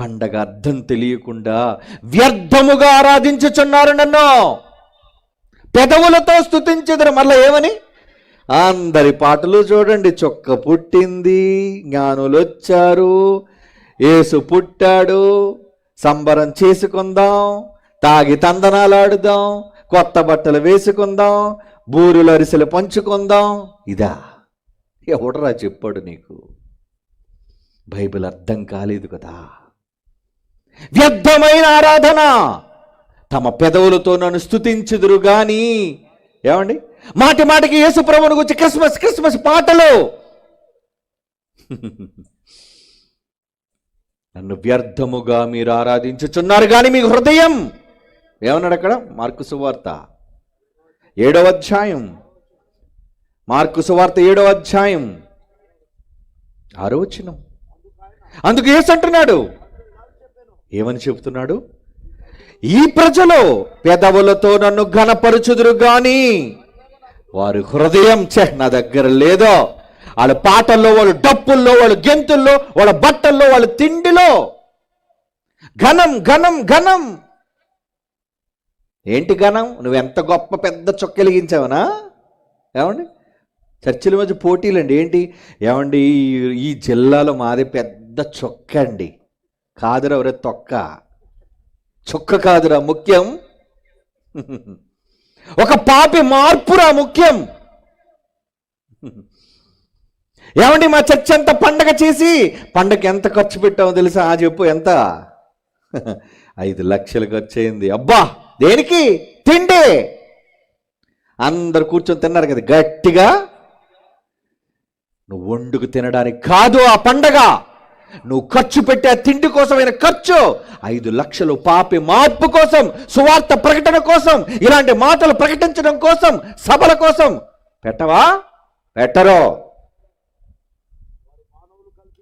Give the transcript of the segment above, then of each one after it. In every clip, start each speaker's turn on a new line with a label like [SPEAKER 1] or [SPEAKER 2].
[SPEAKER 1] పండగ అర్థం తెలియకుండా వ్యర్థముగా ఆరాధించుచున్నారు నన్ను. పెదవులతో స్థుతించదురు మళ్ళీ ఏమని? అందరి పాటలు చూడండి. చొక్క పుట్టింది జ్ఞానులు వచ్చారు యేసు పుట్టాడు సంబరం చేసుకుందాం తాగి తందనాలు ఆడుదాం కొత్త బట్టలు వేసుకుందాం బూరులు అరిసెలు పంచుకుందాం. ఇదా. ఎవడరా చెప్పాడు నీకు? బైబిల్ అర్థం కాలేదు కదా. వ్యర్థమైన ఆరాధన. తమ పెదవులతో నన్ను స్థుతించుదురు గాని. ఏమండి? మాటి మాటికి యేసు ప్రభువుని గురించి క్రిస్మస్ క్రిస్మస్ పాటలు. నన్ను వ్యర్థముగా మీరు ఆరాధించుచున్నారు కానీ మీ హృదయం. ఏమన్నాడు అక్కడ? మార్కు సువార్త ఏడవ అధ్యాయం. మార్కు సువార్త ఏడవ అధ్యాయం. ఆరో వచనం. అందుకు యేసు అంటున్నాడు ఏమని చెబుతున్నాడు? ఈ ప్రజలు పెదవులతో నన్ను ఘనపరుచుదురు కానీ వారి హృదయం చె నా దగ్గర లేదో వాళ్ళ పాటల్లో వాళ్ళ డప్పుల్లో వాళ్ళ గెంతుల్లో వాళ్ళ బట్టల్లో వాళ్ళ తిండిలో ఘనం ఘనం ఘనం. ఏంటి ఘనం? నువ్వు ఎంత గొప్ప పెద్ద చొక్కెలిగించావనా ఏమండి? చర్చిల మధ్య పోటీలండి ఏంటి? ఏమండి ఈ- ఈ జిల్లాలో మాది పెద్ద చొక్క అండి కాదురా ఎవరే తొక్క. చొక్క కాదురా ముఖ్యం. ఒక పాపి మార్పురా ముఖ్యం. ఏమండి మా చర్చ అంతా పండగ చేసి? పండగ ఎంత ఖర్చు పెట్టామో తెలుసా? ఆ చెప్పు ఎంత? ఐదు లక్షలు ఖర్చు అయింది అబ్బా దేనికి? తిండి. అందరు కూర్చొని తిన్నారు కదా గట్టిగా. నువ్వు వండుకు తినడానికి కాదు ఆ పండగ. నువ్వు ఖర్చు పెట్టే తిండి కోసమైన ఖర్చు ఐదు లక్షలు పాపి మార్పు కోసం సువార్త ప్రకటన కోసం ఇలాంటి మాటలు ప్రకటించడం కోసం సభల కోసం పెట్టవా? పెట్టరో.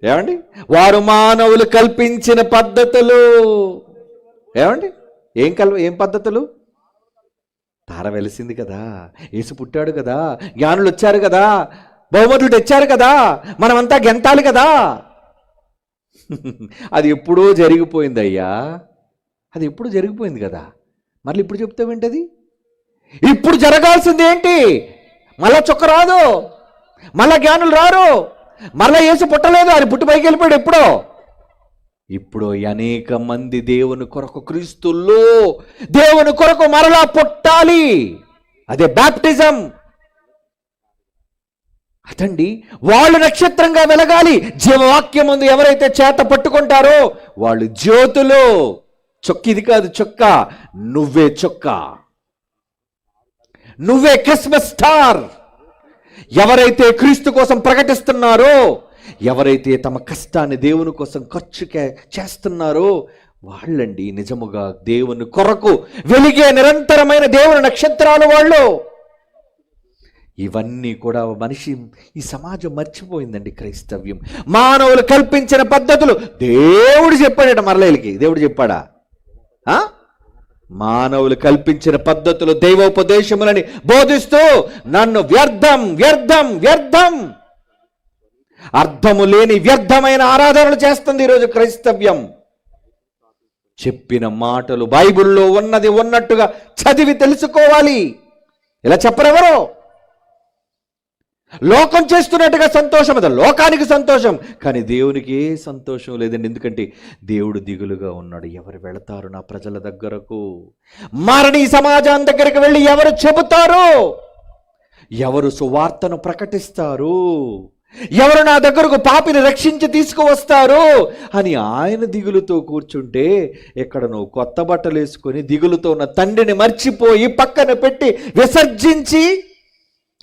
[SPEAKER 1] ఏమండి? వారు మానవులు కల్పించిన పద్ధతులు. ఏమండి? ఏం కల్ ఏం పద్ధతులు? తార వెలిసింది కదా యేసు పుట్టాడు కదా జ్ఞానులు వచ్చారు కదా బహుమతులు తెచ్చారు కదా మనమంతా గెంతాలి కదా. అది ఎప్పుడో జరిగిపోయింది అయ్యా అది ఎప్పుడు జరిగిపోయింది కదా. మళ్ళీ ఇప్పుడు చెప్తావేంటది ఇప్పుడు జరగాల్సింది ఏంటి? మళ్ళా చొక్క రాదు. మళ్ళా జ్ఞానులు రారు. మళ్ళా వేసి పుట్టలేదు. అది పుట్టి పైకి వెళ్ళిపోయాడు ఎప్పుడో. ఇప్పుడు అనేక మంది దేవుని కొరకు క్రీస్తుల్లో దేవుని కొరకు మరలా పుట్టాలి. అదే బ్యాప్టిజం అతండి వాళ్ళు నక్షత్రంగా వెలగాలి. జీవవాక్యం ముందు ఎవరైతే చేత పట్టుకుంటారో వాళ్ళు జ్యోతులు. చొక్క ఇది కాదు చొక్క నువ్వే చొక్క. నువ్వే క్రిస్మస్ స్టార్. ఎవరైతే క్రీస్తు కోసం ప్రకటిస్తున్నారో ఎవరైతే తమ కష్టాన్ని దేవుని కోసం ఖర్చు చేస్తున్నారో వాళ్ళండి నిజముగా దేవుని కొరకు వెలిగే నిరంతరమైన దేవుని నక్షత్రాలు వాళ్ళు. ఇవన్నీ కూడా మనిషి ఈ సమాజం మర్చిపోయిందండి క్రైస్తవ్యం. మానవులు కల్పించిన పద్ధతులు. దేవుడు చెప్పాడట మరలేలికి. దేవుడు చెప్పాడా? ఆ? మానవులు కల్పించిన పద్ధతులు దైవోపదేశములని బోధిస్తూ నన్ను వ్యర్థం వ్యర్థం వ్యర్థం. అర్థము లేని వ్యర్థమైన ఆరాధనలు చేస్తుంది ఈరోజు క్రైస్తవ్యం. చెప్పిన మాటలు బైబిల్లో ఉన్నది ఉన్నట్టుగా చదివి తెలుసుకోవాలి. ఇలా చెప్పరెవరో? లోకం చేస్తున్నట్టుగా సంతోషం అది. లోకానికి సంతోషం. కానీ దేవునికి ఏ సంతోషం లేదండి. ఎందుకంటే దేవుడు దిగులుగా ఉన్నాడు. ఎవరు వెళతారు నా ప్రజల దగ్గరకు? మారని సమాజం దగ్గరికి వెళ్ళి ఎవరు చెబుతారు? ఎవరు సువార్తను ప్రకటిస్తారు? ఎవరు నా దగ్గరకు పాపిని రక్షించి తీసుకువస్తారు? అని ఆయన దిగులుతో కూర్చుంటే ఇక్కడ నువ్వు కొత్త బట్టలు వేసుకొని దిగులుతో ఉన్న తండ్రిని మర్చిపోయి పక్కన పెట్టి విసర్జించి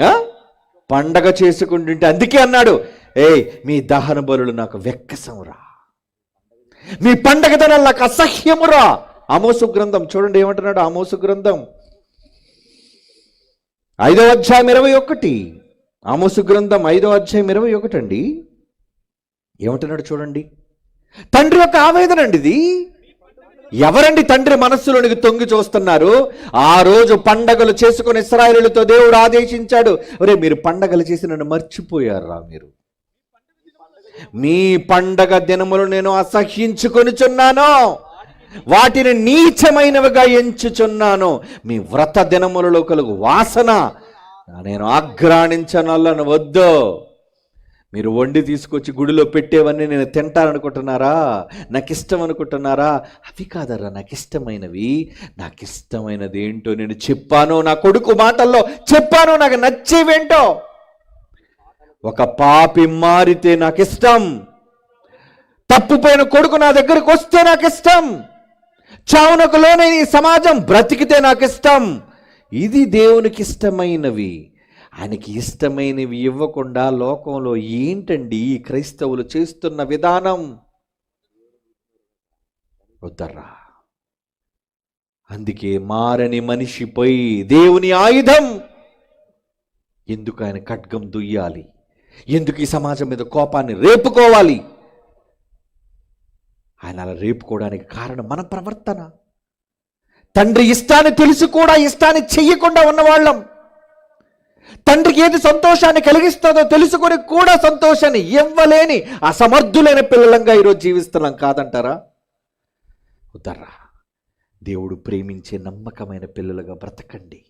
[SPEAKER 1] ఆ? పండగ చేసుకుంటుంటే అందుకే అన్నాడు ఏయ్ మీ దహన బలులు నాకు వెక్కసమురా. మీ పండగ ధనాలు నాకు అసహ్యమురా. ఆమోసు గ్రంథం చూడండి ఏమంటున్నాడు ఆమోసు గ్రంథం. ఐదవ అధ్యాయం ఇరవై ఒకటి. ఆమోసు గ్రంథం ఐదవ అధ్యాయం ఇరవై ఒకటి అండి ఏమంటున్నాడు చూడండి. తండ్రి యొక్క ఆవేదన అండి ఇది. ఎవరండి తండ్రి మనస్సులోనికి తొంగి చూస్తున్నారు? ఆ రోజు పండగలు చేసుకుని ఇస్రాయేలుతో దేవుడు ఆదేశించాడు. ఒరే మీరు పండగలు చేసి నన్ను మర్చిపోయారా మీరు. మీ పండగ దినములు నేను అసహ్యించుకొనిచున్నాను. వాటిని నీచమైనవిగా ఎంచుచున్నాను. మీ వ్రత దినములలో కలుగు వాసన. నేను ఆగ్రాణించనల్లను వద్దు. మీరు వండి తీసుకొచ్చి గుడిలో పెట్టేవన్నీ నేను తింటాననుకుంటున్నారా? నాకు ఇష్టం అనుకుంటున్నారా అవి కాదరా నాకు ఇష్టమైనవి నాకు ఇష్టమైనది ఏంటో నేను చెప్పాను నా కొడుకు మాటల్లో చెప్పాను నాకు నచ్చేవేంటో? ఒక పాపి మారితే నాకు ఇష్టం తప్పుపోయిన కొడుకు నా దగ్గరకు వస్తే నాకు ఇష్టం చావునకు లోనే ఈ సమాజం బ్రతికితే నాకు ఇష్టం ఇది దేవునికి ఇష్టమైనవి ఆయనకి ఇష్టమైనవి ఇవ్వకుండా లోకంలో ఏంటండి ఈ క్రైస్తవులు చేస్తున్న విధానం? వద్దర్రా. అందుకే మారని మనిషిపై దేవుని ఆయుధం. ఎందుకు ఆయన ఖడ్గం దుయ్యాలి? ఎందుకు ఈ సమాజం మీద కోపాన్ని రేపుకోవాలి? ఆయన అలా రేపుకోవడానికి కారణం మన ప్రవర్తన. తండ్రి ఇష్టాన్ని తెలిసి కూడా ఇష్టాన్ని చెయ్యకుండా ఉన్నవాళ్ళం. తండ్రికి ఏది సంతోషాన్ని కలిగిస్తుందో తెలుసుకొని కూడా సంతోషాన్ని ఇవ్వలేని అసమర్థులైన పిల్లలంగా ఈరోజు జీవిస్తున్నాం కాదంటారా? ఉదర్రా దేవుడు ప్రేమించే నమ్మకమైన పిల్లలుగా బ్రతకండి.